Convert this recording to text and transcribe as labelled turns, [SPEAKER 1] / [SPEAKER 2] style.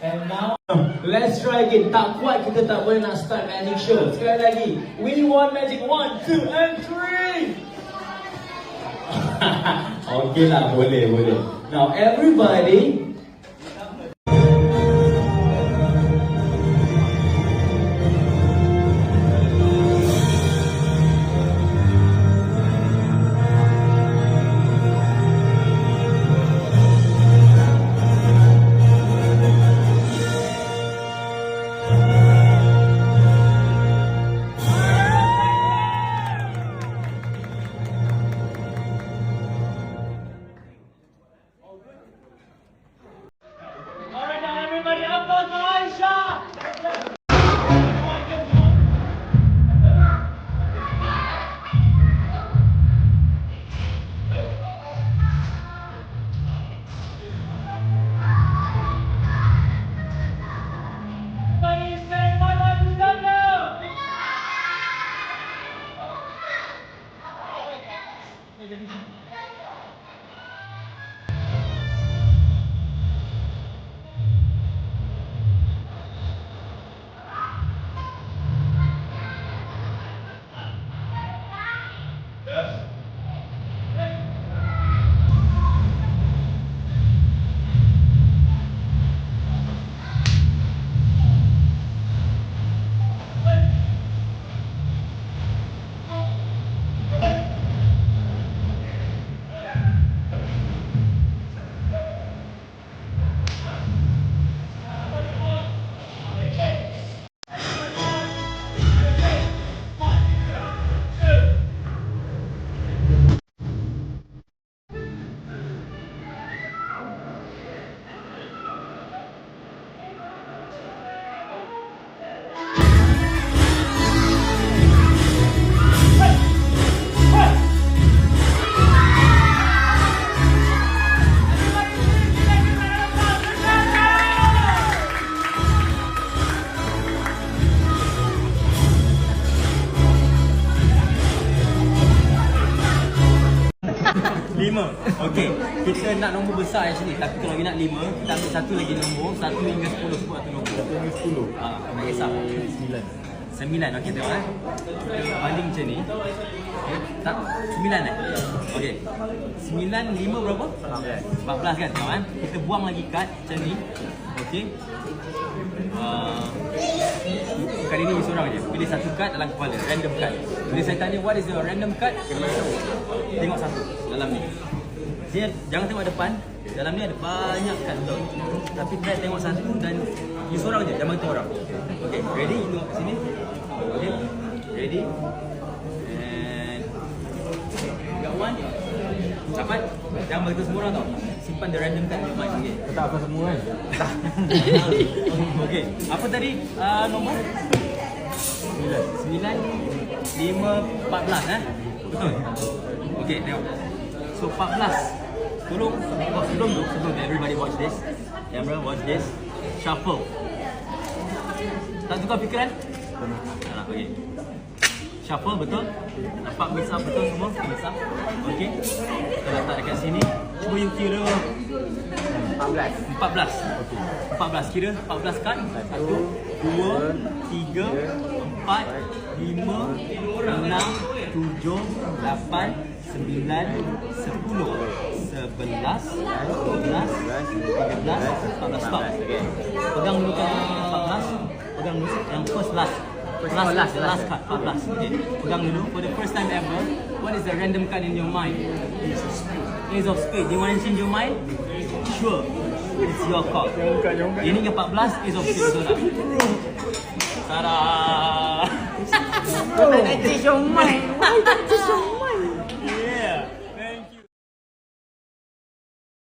[SPEAKER 1] And now let's try again. Tak kuat kita tak boleh nak start magic show. Sekali lagi. We want magic. One, two, and three. okay lah, boleh, boleh. Now everybody
[SPEAKER 2] Lima. Okey. Kita nak nombor besar actually. Tapi kalau kita nak lima, kita ambil satu lagi nombor. Satu hingga sepuluh sebut satu nombor. Satu hingga sepuluh. Ah, tak kisah. Sembilan. Sembilan. Okey tengok eh. Kita banding macam ni. Okay. Tak? Sembilan eh? Okey. Sembilan, lima berapa? Empat belas kan? Tengok eh. Kita buang lagi kad macam ni. Okey. Uh, kali ni seorang je. Pilih satu kad dalam kepala. Random card. Bila saya tanya what is your random card? Kena tahu. Tengok satu dalam ni. Dia jangan tengok depan. Dalam ni ada banyak betul. Tapi try tengok satu dan you seorang je. Jangan beritahu orang. Okay, ready? You tengok sini. Okay. Ready? And got one. Cepat. Jangan beritahu semua orang tau. Simpan the random card your mind. Okay.
[SPEAKER 3] Tak apa semua kan?
[SPEAKER 2] Okey, apa tadi uh, nombor? 9. 9 5 14 eh? Betul. Okey, tengok. So 14. Tolong oh, sebelum tu, sebelum tu, everybody watch this. Camera watch this. Shuffle. Tak tukar fikiran? Tak, okey. Shuffle betul? Nampak mix up betul semua? Mix up. Okey. Kita letak dekat sini. Cuba you kira
[SPEAKER 3] 14
[SPEAKER 2] 14. 14 kira 14 kad. 1 2 3 4 5 6 7 8 9 10 11 12 13 14 stop. Pegang dulu kan 14. Pegang dulu. Yang first last.
[SPEAKER 3] First,
[SPEAKER 2] last,
[SPEAKER 3] last,
[SPEAKER 2] last,
[SPEAKER 3] last.
[SPEAKER 2] card, 14. Okay. Pegang dulu. For the first time ever, what is the random card in your mind? Ace of Spades. Spades. Do you want to change your mind? Sure. It's your call.
[SPEAKER 3] Buka.
[SPEAKER 2] Ini ke 14, Ace of Spades betul tak? Tada!
[SPEAKER 3] Kau tak nak change your mind. Why tak change your mind?